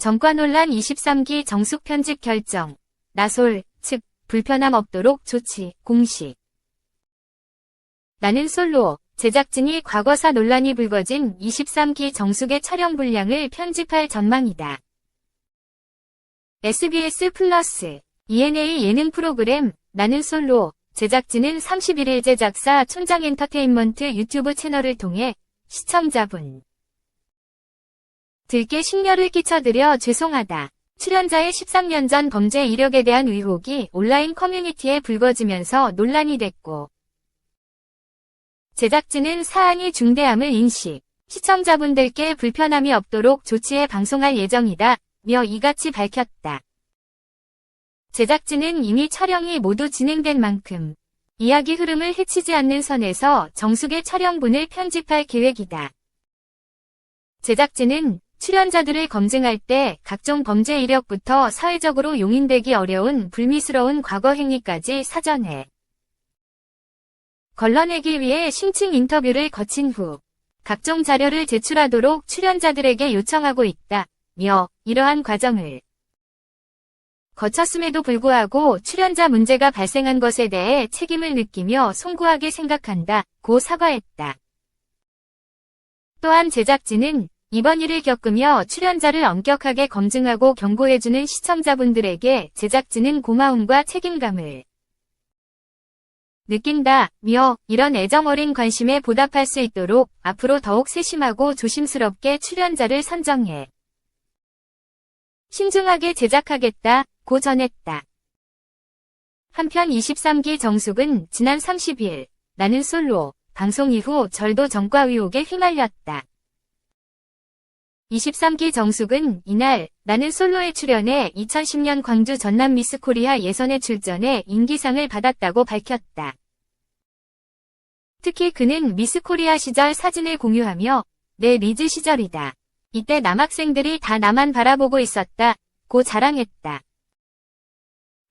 정과 논란 23기 정숙 편집 결정. 나솔, 측, 불편함 없도록 조치, 공식. 나는 솔로, 제작진이 과거사 논란이 불거진 23기 정숙의 촬영 분량을 편집할 전망이다. SBS 플러스, ENA 예능 프로그램, 나는 솔로, 제작진은 31일 제작사 촌장 엔터테인먼트 유튜브 채널을 통해 시청자분 들께 심려를 끼쳐드려 죄송하다. 출연자의 13년 전 범죄 이력에 대한 의혹이 온라인 커뮤니티에 불거지면서 논란이 됐고 제작진은 사안이 중대함을 인식, 시청자분들께 불편함이 없도록 조치해 방송할 예정이다. 며 이같이 밝혔다. 제작진은 이미 촬영이 모두 진행된 만큼 이야기 흐름을 해치지 않는 선에서 정숙의 촬영분을 편집할 계획이다. 제작진은 출연자들을 검증할 때 각종 범죄 이력부터 사회적으로 용인되기 어려운 불미스러운 과거 행위까지 사전에 걸러내기 위해 심층 인터뷰를 거친 후 각종 자료를 제출하도록 출연자들에게 요청하고 있다. 며 이러한 과정을 거쳤음에도 불구하고 출연자 문제가 발생한 것에 대해 책임을 느끼며 송구하게 생각한다. 고 사과했다. 또한 제작진은 이번 일을 겪으며 출연자를 엄격하게 검증하고 경고해주는 시청자분들에게 제작진은 고마움과 책임감을 느낀다. 며 이런 애정 어린 관심에 보답할 수 있도록 앞으로 더욱 세심하고 조심스럽게 출연자를 선정해 신중하게 제작하겠다. 고 전했다. 한편 23기 정숙은 지난 30일 나는 솔로 방송 이후 절도 전과 의혹에 휘말렸다. 23기 정숙은 이날 나는 솔로에 출연해 2010년 광주 전남 미스 코리아 예선에 출전해 인기상을 받았다고 밝혔다. 특히 그는 미스 코리아 시절 사진을 공유하며 내 리즈 시절이다. 이때 남학생들이 다 나만 바라보고 있었다. 고 자랑했다.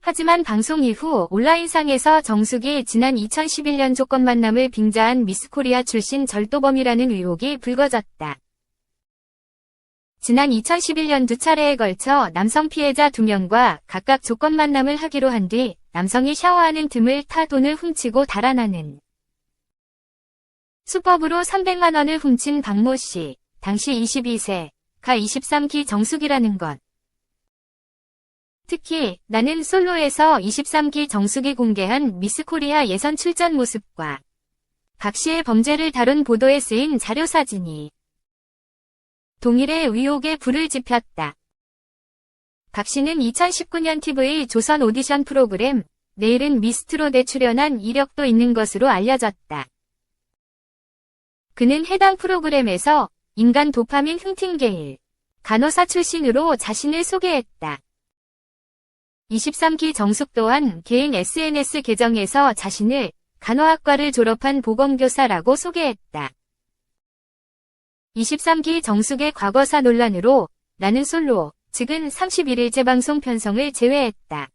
하지만 방송 이후 온라인상에서 정숙이 지난 2011년 조건 만남을 빙자한 미스코리아 출신 절도범이라는 의혹이 불거졌다. 지난 2011년 두 차례에 걸쳐 남성 피해자 두 명과 각각 조건 만남을 하기로 한 뒤 남성이 샤워하는 틈을 타 돈을 훔치고 달아나는 수법으로 300만 원을 훔친 박모 씨, 당시 22세, 가 23기 정숙이라는 것. 특히 나는 솔로에서 23기 정숙이 공개한 미스코리아 예선 출전 모습과 박 씨의 범죄를 다룬 보도에 쓰인 자료 사진이 동일의 의혹에 불을 지폈다. 박 씨는 2019년 TV 조선 오디션 프로그램 내일은 미스트롯에 출연한 이력도 있는 것으로 알려졌다. 그는 해당 프로그램에서 인간 도파민 흉팅게일, 간호사 출신으로 자신을 소개했다. 23기 정숙 또한 개인 SNS 계정에서 자신을 간호학과를 졸업한 보건교사라고 소개했다. 23기 정숙의 과거사 논란으로 나는 솔로, 즉은 31일 재방송 편성을 제외했다.